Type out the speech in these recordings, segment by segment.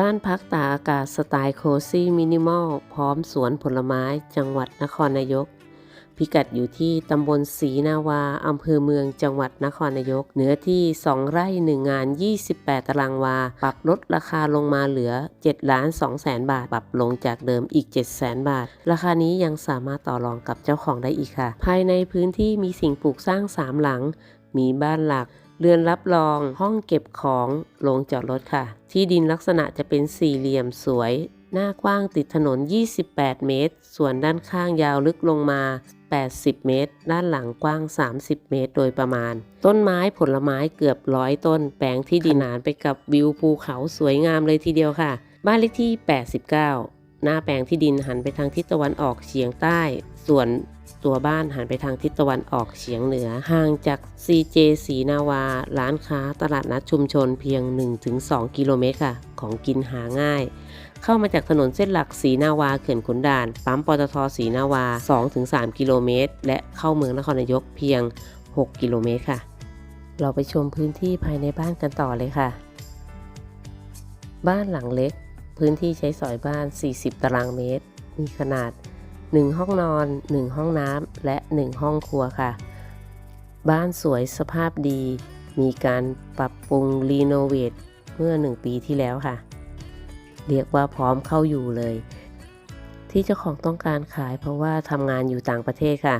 บ้านพักตากอากาศสไตล์โคซี่มินิมอล พร้อมสวนผลไม้จังหวัดนครนายก พิกัดอยู่ที่ตำบลศรีนาวาอำเภอเมืองจังหวัดนครนายก เนื้อที่ 2 ไร่ 1 งาน 28 ตารางวา ปรับลดราคาลงมาเหลือ7ล้าน2แสนบาท ปรับลงจากเดิมอีก 7 แสนบาท ราคานี้ยังสามารถต่อรองกับเจ้าของได้อีกค่ะ ภายในพื้นที่มีสิ่งปลูกสร้าง 3 หลัง มีบ้านหลัก เรือนรับรองห้องเก็บของโรงจอดรถค่ะ ที่ดินลักษณะจะเป็นสี่เหลี่ยมสวย หน้ากว้างติดถนน 28 เมตร ส่วนด้านข้างยาวลึกลงมา 80 เมตร ด้านหลังกว้าง 30 เมตรโดยประมาณ ต้นไม้ผลไม้เกือบร้อยต้น แปลงที่ดินหนานไปกับวิวภูเขาสวยงามเลยทีเดียวค่ะ บ้านเลขที่ 89 หน้าแปลงที่ดินหันไปทางทิศตะวันออกเฉียงใต้ ส่วน ตัวบ้านหันไปทางทิศตะวันออกเฉียงเหนือ ห่างจาก CJ ศรีนาวา ร้านค้าตลาดนัดชุมชนเพียง 1-2 กิโลเมตรค่ะ ของกินหาง่าย เข้ามาจากถนนเส้นหลักศรีนาวาเขื่อนขุนด่าน ปั๊มปตทศรีนาวา 2-3 กิโลเมตร และเข้าเมืองนครนายกเพียง 6 กิโลเมตรค่ะ เราไปชมพื้นที่ภายในบ้านกันต่อเลยค่ะ บ้านหลังเล็ก พื้นที่ใช้สอยบ้าน 40 ตารางเมตร มีขนาด1 ห้องนอน 1 ห้องน้ำและ 1 ห้องครัวค่ะ บ้านสวยสภาพดี มีการปรับปรุงรีโนเวทเมื่อ 1 ปีที่แล้วค่ะ เรียกว่าพร้อมเข้าอยู่เลย ที่เจ้าของต้องการขายเพราะว่าทำงานอยู่ต่างประเทศค่ะ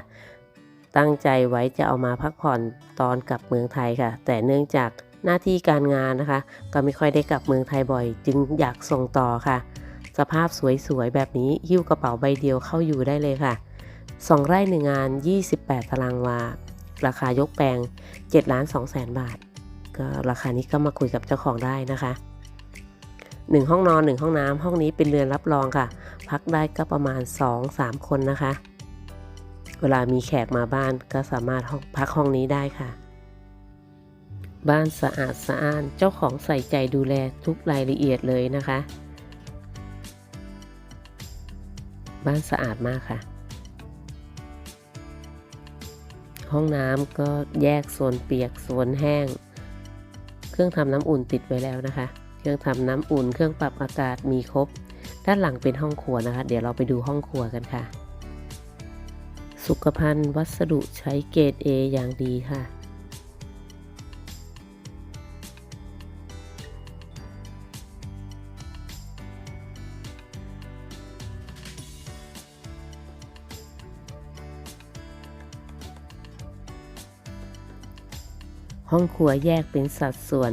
ตั้งใจไว้จะเอามาพักผ่อนตอนกลับเมืองไทยค่ะ แต่เนื่องจากหน้าที่การงานนะคะ ก็ไม่ค่อยได้กลับเมืองไทยบ่อย จึงอยากส่งต่อค่ะ สภาพสวยๆ แบบนี้หิ้วกระเป๋าใบเดียวเข้าอยู่ได้เลยค่ะ 2 ไร่หนึ่งงาน 28 ตารางวา ราคายกแปลง7ล้าน2แสนบาท ก็ราคานี้ก็มาคุยกับเจ้าของได้นะคะ 1 ห้องนอน 1 ห้องน้ำห้องนี้เป็นเรือนรับรองค่ะ พักได้ก็ประมาณ 2-3 คนนะคะ เวลามีแขกมาบ้านก็สามารถพักห้องนี้ได้ค่ะบ้านสะอาดสะอ้าน เจ้าของใส่ใจดูแลทุกรายละเอียดเลยนะคะ บ้านสะอาดมากค่ะ ห้องน้ำก็แยกโซนเปียกโซนแห้ง เครื่องทำน้ำอุ่นติดไว้แล้วนะคะ เครื่องทำน้ำอุ่น เครื่องปรับอากาศมีครบ ด้านหลังเป็นห้องครัวนะคะ เดี๋ยวเราไปดูห้องครัวกันค่ะ สุขภัณฑ์วัสดุใช้เกรด A อย่างดีค่ะ ห้องครัวแยกเป็นสัดส่วน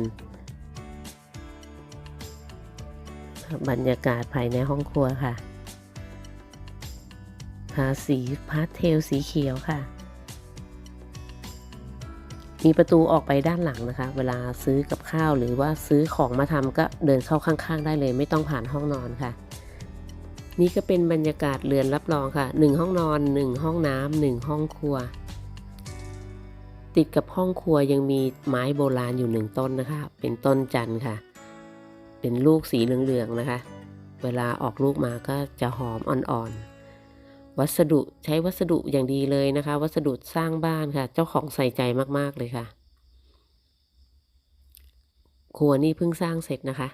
บรรยากาศภายในห้องครัวค่ะ ทาสีพาสเทลสีเขียวค่ะ มีประตูออกไปด้านหลังนะคะ เวลาซื้อกับข้าวหรือว่าซื้อของมาทำก็เดินเข้าข้างๆ ได้เลย ไม่ต้องผ่านห้องนอนค่ะ นี่ก็เป็นบรรยากาศเรือนรับรองค่ะ 1 ห้องนอน 1 ห้องน้ำ1ห้องครัว ติดกับห้องครัวยังมีไม้โบราณอยู่หนึ่งต้นนะคะ เป็นต้นจันทร์ค่ะ เป็นลูกสีเหลืองๆนะคะ เวลาออกลูกมาก็จะหอมอ่อนๆ วัสดุใช้วัสดุอย่างดีเลยนะคะ วัสดุสร้างบ้านค่ะ เจ้าของใส่ใจมากๆเลยค่ะ ครัวนี่เพิ่งสร้างเสร็จนะคะ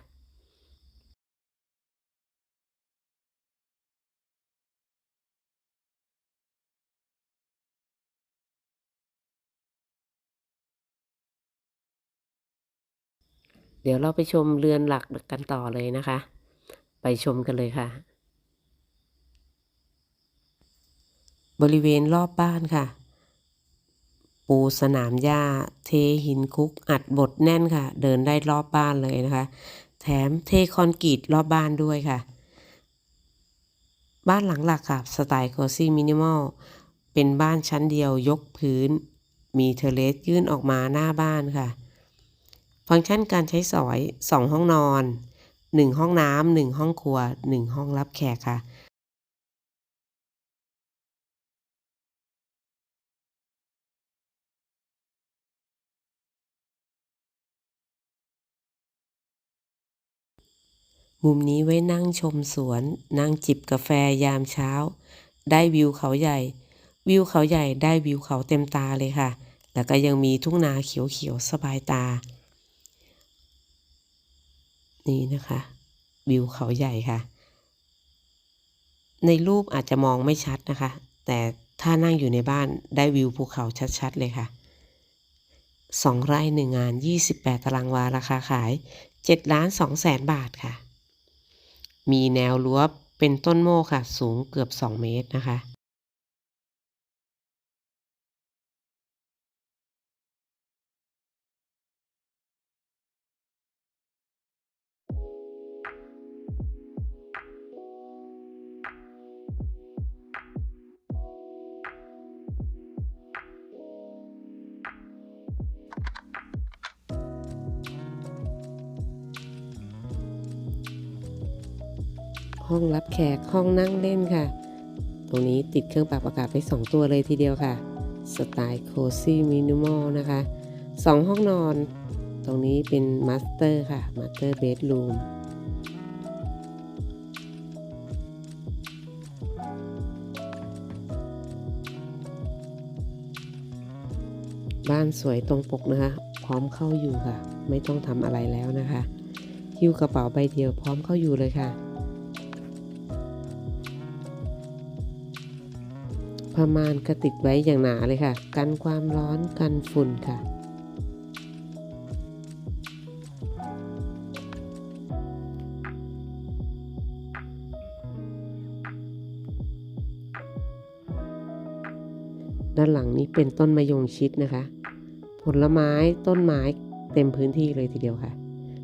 ดี๋ยวเราไปชมเรือนหลักกันต่อเลยนะคะ ไปชมกันเลยค่ะ บริเวณรอบบ้านค่ะ ปูสนามหญ้า เทหินคุกอัดบดแน่นค่ะ เดินได้รอบบ้านเลยนะคะ แถมเทคอนกรีตรอบบ้านด้วยค่ะ บ้านหลังหลักค่ะ สไตล์โคซี่มินิมอล เป็นบ้านชั้นเดียวยกพื้น มีเทเลสยื่นออกมาหน้าบ้านค่ะ ฟังก์ชันการใช้สอย 2 ห้องนอน 1 ห้องน้ำ1ห้องครัว 1 ห้องรับแขกค่ะมุมนี้ไว้นั่งชมสวน นั่งจิบกาแฟยามเช้า ได้วิวเขาใหญ่ วิวเขาใหญ่ได้วิวเขาเต็มตาเลยค่ะ แล้วก็ยังมีทุ่งนาเขียวๆสบายตา นี่นะคะ วิวเขาใหญ่ค่ะ ในรูปอาจจะมองไม่ชัดนะคะ แต่ถ้านั่งอยู่ในบ้านได้วิวภูเขาชัดๆเลยค่ะสองไร่หนึ่งงาน 28 ตารางวาราคาขาย7ล้าน2แสนบาทค่ะ มีแนวรั้วเป็นต้นโมค่ะ สูงเกือบ 2 เมตรนะคะ ห้องรับแขกห้องนั่งเล่นค่ะ ตรงนี้ติดเครื่องปรับอากาศไป 2 ตัวเลยทีเดียวค่ะ สไตล์โคซี่มินิมอลนะคะ 2 ห้องนอน ตรงนี้เป็นมาสเตอร์ค่ะมาสเตอร์เบดรูมบ้านสวยตรงปกนะคะ พร้อมเข้าอยู่ค่ะ ไม่ต้องทำอะไรแล้วนะคะหิ้วกระเป๋าใบเดียวพร้อมเข้าอยู่เลยค่ะ ผ้าม่านก็ติดไว้อย่างหนาเลยค่ะ กันความร้อนกันฝุ่นค่ะด้านหลังนี้เป็นต้นมะยงชิดนะคะ ผลไม้ต้นไม้เต็มพื้นที่เลยทีเดียวค่ะ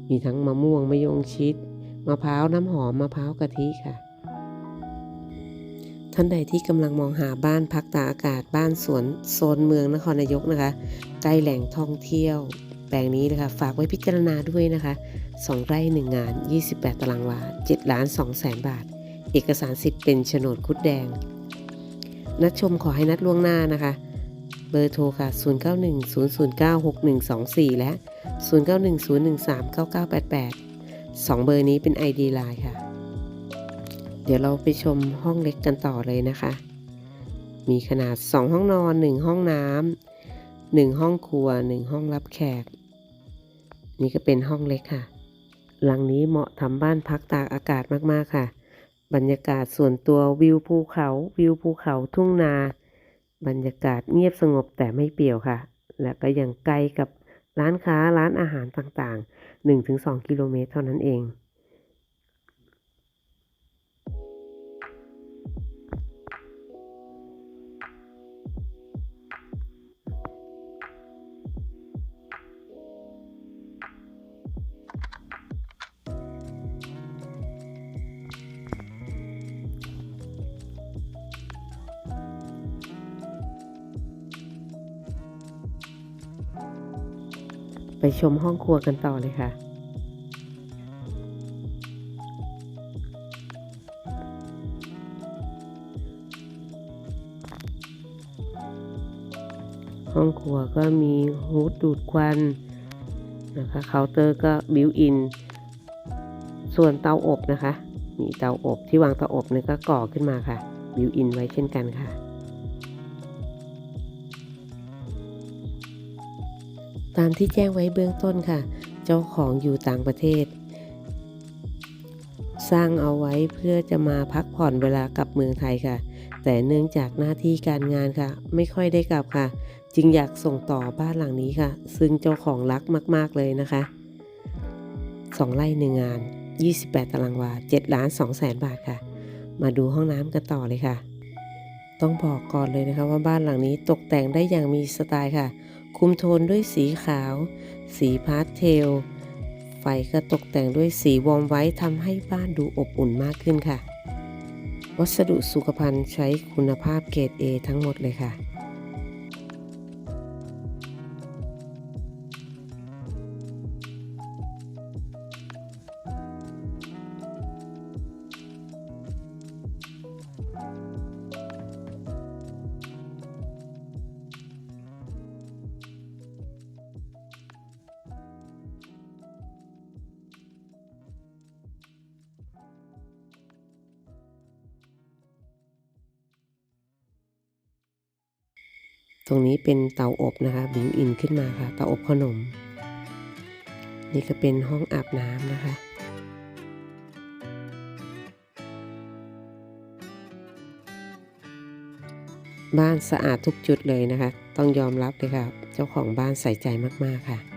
มีทั้งมะม่วงมะยงชิด มะพร้าวน้ำหอมมะพร้าวกะทิค่ะ ท่านใดที่กำลังมองหาบ้านพักตากอากาศบ้านสวนโซนเมืองนครนายกนะคะ ใกล้แหล่งท่องเที่ยวแปลงนี้นะคะ ฝากไว้พิจารณาด้วยนะคะ2ไร่1งาน 28 ตารางวา7ล้าน2แสนบาท เอกสารสิทธิ์เป็นโฉนดคุดแดง นัดชมขอให้นัดล่วงหน้านะคะ เบอร์โทรค่ะ 0910096124 และ 0910139988 2 เบอร์นี้เป็น ID Line ค่ะ เดี๋ยวเราไปชมห้องเล็กกันต่อเลยนะคะ มีขนาด 2 ห้องนอน 1 ห้องน้ำ1ห้องครัว 1 ห้องรับแขก นี่ก็เป็นห้องเล็กค่ะ หลังนี้เหมาะทำบ้านพักตากอากาศมากๆค่ะ บรรยากาศส่วนตัววิวภูเขา วิวภูเขาทุ่งนา บรรยากาศเงียบสงบแต่ไม่เปี่ยวค่ะ และก็ยังใกลกับร้านค้าร้านอาหารต่างๆ 1-2 กิโลเมตรเท่านั้นเอง ไปชมห้องครัวกันต่อเลยค่ะ ห้องครัวก็มีฮูดดูดควันนะคะเคาน์เตอร์ก็บิวอิน ส่วนเตาอบนะคะ มีเตาอบที่วางเตาอบเนี่ยก็ก่อขึ้นมาค่ะ บิวอินไว้เช่นกันค่ะ ตามที่แจ้งไว้เบื้องต้นค่ะ เจ้าของอยู่ต่างประเทศ สร้างเอาไว้เพื่อจะมาพักผ่อนเวลากลับเมืองไทยค่ะ แต่เนื่องจากหน้าที่การงานค่ะ ไม่ค่อยได้กลับค่ะ จึงอยากส่งต่อบ้านหลังนี้ค่ะ ซึ่งเจ้าของรักมาก ๆ เลยนะคะ 2ไร่หนึ่งงาน 28 ตารางวา7ล้าน2แสนบาทค่ะ มาดูห้องน้ำกันต่อเลยค่ะ ต้องบอกก่อนเลยนะคะว่าบ้านหลังนี้ตกแต่งได้อย่างมีสไตล์ค่ะ คุมโทนด้วยสีขาว สีพาสเทล ไฟก็ตกแต่งด้วยสีวอมไว้ทำให้บ้านดูอบอุ่นมากขึ้นค่ะ วัสดุสุขภัณฑ์ใช้คุณภาพเกรด A ทั้งหมดเลยค่ะ ตรงนี้เป็นเตาอบนะคะบิวอินขึ้นมาค่ะ เตาอบขนม นี่ก็เป็นห้องอาบน้ำนะคะ บ้านสะอาดทุกจุดเลยนะคะ ต้องยอมรับเลยค่ะ เจ้าของบ้านใส่ใจมากๆค่ะ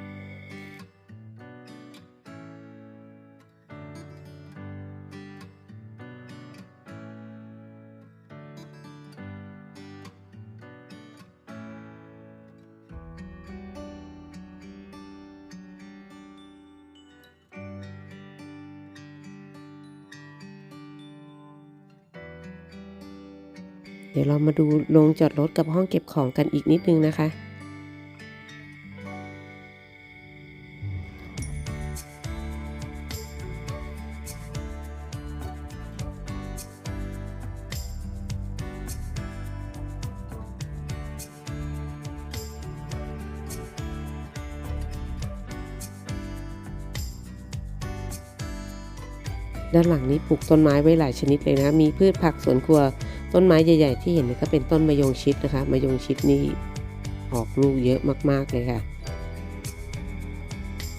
ดี๋ยวเรามาดูโรงจอดรถกับห้องเก็บของกันอีกนิดนึงนะคะ ด้านหลังนี้ปลูกต้นไม้ไว้หลายชนิดเลยนะ มีพืชผักสวนครัว ต้นไม้ใหญ่ ๆ ที่เห็นเนี่ยก็เป็นต้นมะยงชิดนะคะมะยงชิดนี่ออกลูกเยอะมากๆเลยค่ะ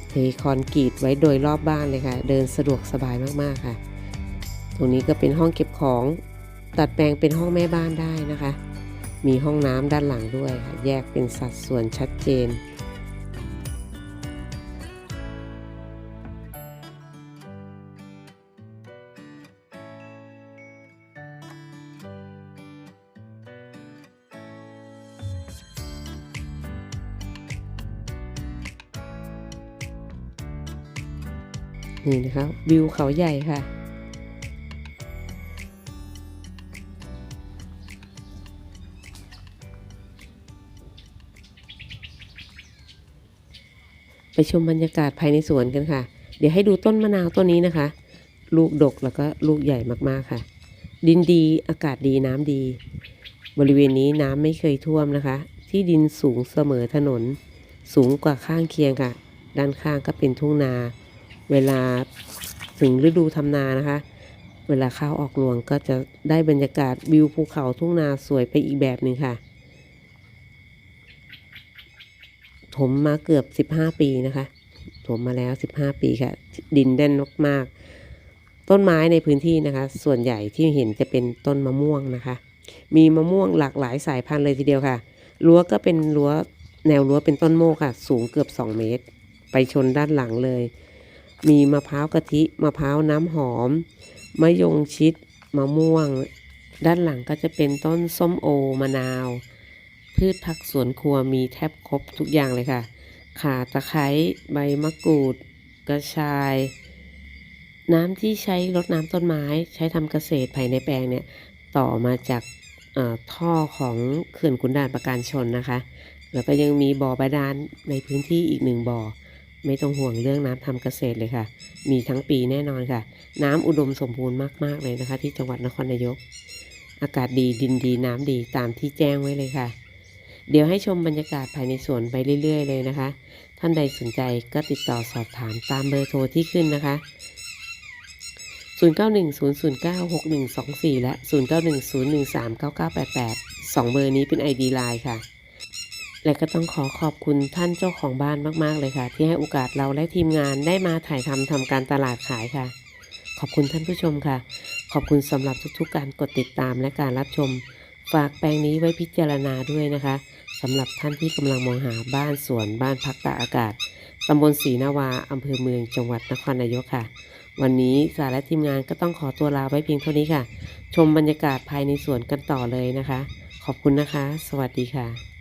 เทคอนกรีตไว้โดยรอบบ้านเลยค่ะ เดินสะดวกสบายมากๆค่ะ ตรงนี้ก็เป็นห้องเก็บของตัดแปลงเป็นห้องแม่บ้านได้นะคะ มีห้องน้ำด้านหลังด้วยค่ะ แยกเป็นสัดส่วนชัดเจน นี่นะคะวิวเขาใหญ่ค่ะ ไปชมบรรยากาศภายในสวนกันค่ะ เดี๋ยวให้ดูต้นมะนาวต้นนี้นะคะ ลูกดกแล้วก็ลูกใหญ่มากๆค่ะ ดินดีอากาศดีน้ำดี บริเวณนี้น้ำไม่เคยท่วมนะคะ ที่ดินสูงเสมอถนน สูงกว่าข้างเคียงค่ะ ด้านข้างก็เป็นทุ่งนา เวลาถึงฤดูทำนานะคะ เวลาข้าวออกรวงก็จะได้บรรยากาศวิวภูเขาทุ่งนาสวยไปอีกแบบหนึ่งค่ะ ถมมาเกือบ15ปีนะคะ ถมมาแล้ว15ปีค่ะ ดินแน่นมากๆต้นไม้ในพื้นที่นะคะ ส่วนใหญ่ที่เห็นจะเป็นต้นมะม่วงนะคะ มีมะม่วงหลากหลายสายพันธุ์เลยทีเดียวค่ะรั้วก็เป็นรั้วแนวรั้วเป็นต้นโมกค่ะ สูงเกือบ 2 เมตร ไปชนด้านหลังเลย มีมะพร้าวกะทิมะพร้าวน้ำหอม มะยงชิดมะม่วง ด้านหลังก็จะเป็นต้นส้มโอมะนาว พืชผักสวนครัวมีแทบครบทุกอย่างเลยค่ะ ข่าตะไคร้ใบมะกรูด กระชาย น้ำที่ใช้รดน้ำต้นไม้ใช้ทำเกษตรภายในแปลงเนี่ย ต่อมาจากท่อของเขื่อนขุนด่านประการชนนะคะ แล้วก็ยังมีบ่อบาดาลในพื้นที่อีกหนึ่งบ่อ ไม่ต้องห่วงเรื่องน้ำทำเกษตรเลยค่ะ มีทั้งปีแน่นอนค่ะ น้ำอุดมสมบูรณ์มากๆเลยนะคะ ที่จังหวัดนครนายก อากาศดีดินดีน้ำดีตามที่แจ้งไว้เลยค่ะ เดี๋ยวให้ชมบรรยากาศภายในสวนไปเรื่อย ๆ เลยนะคะ ท่านใดสนใจก็ติดต่อสอบถามตามเบอร์โทรที่ขึ้นนะคะ 0910096124 และ 0910139988 2 เบอร์นี้เป็น ID Line ค่ะ และก็ต้องขอขอบคุณท่านเจ้าของบ้านมาก ๆ เลยค่ะ ที่ให้โอกาสเราและทีมงานได้มาถ่ายทำทำการตลาดขายค่ะ ขอบคุณท่านผู้ชมค่ะ ขอบคุณสำหรับทุกๆ การกดติดตามและการรับชม ฝากแปลงนี้ไว้พิจารณาด้วยนะคะสำหรับท่านที่กำลังมองหาบ้านสวนบ้านพักตากอากาศตำบลศรีนาวาอำเภอเมืองจังหวัดนครนายกค่ะ วันนี้สาและทีมงานก็ต้องขอตัวลาไว้เพียงเท่านี้ค่ะ ชมบรรยากาศภายในสวนกันต่อเลยนะคะ ขอบคุณนะคะ สวัสดีค่ะ